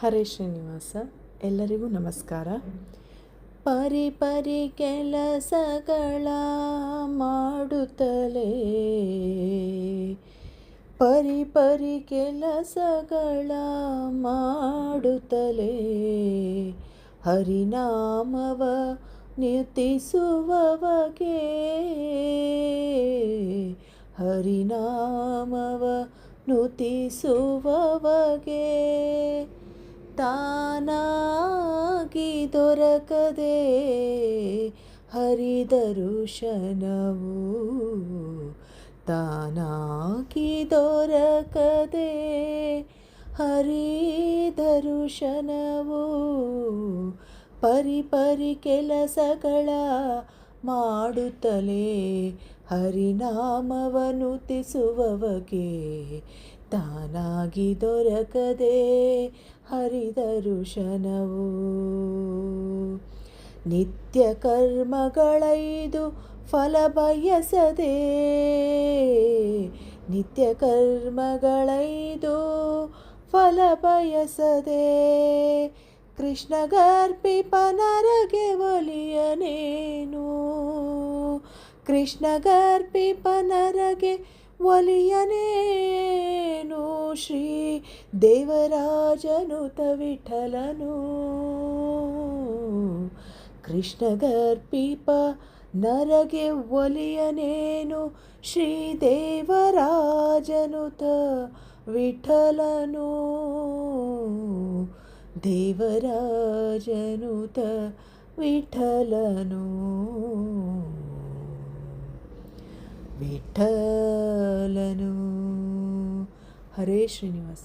ಹರೇ ಶ್ರೀನಿವಾಸ, ಎಲ್ಲರಿಗೂ ನಮಸ್ಕಾರ. ಪರಿ ಪರಿ ಕೆಲಸಗಳ ಮಾಡುತ್ತಲೇ, ಪರಿ ಪರಿ ಕೆಲಸಗಳ ಮಾಡುತ್ತಲೇ, ಹರಿನಾಮವ ನಿತಿಸುವವಗೆ ಹರಿನಾಮವ ನುತಿಸುವವಗೆ ತಾನಾಗಿ ದೊರಕದೆ ಹರಿದರುಶನವು ತಾನಾಗಿ ದೊರಕದೆ ಹರಿದರುಶನವು ಪರಿ ಪರಿ ಕೆಲಸಗಳ ಮಾಡುತ್ತಲೇ ಹರಿನಾಮವನ್ನು ತಿಸುವವಗೆ ತಾನಾಗಿ ದೊರಕದೆ ಹರಿದರುಶನವು ನಿತ್ಯ ಕರ್ಮಗಳೈದು ಫಲ ಬಯಸದೆ ನಿತ್ಯ ಕರ್ಮಗಳೈದು ಫಲ ಬಯಸದೆ. ಕೃಷ್ಣಗರ್ಪಿಪ ಪನರಗೆ ಒಲಿಯನೇನು? ಕೃಷ್ಣಗರ್ಪಿಪ ನರಗೆ ಒಲಿಯನೇನು ಶ್ರೀ ದೇವರಾಜನುತ ವಿಠಲನು ಕೃಷ್ಣಗರ್ಪಿಪ ನರಗೆ ಒಲಿಯನೇನು? ಶ್ರೀ ದೇವರಾಜನುತ ವಿಠಲನು ದೇವರಾಜನುತ ವಿಠಲನು ವಿಠಲನು ಹರೇ ಶ್ರೀನಿವಾಸ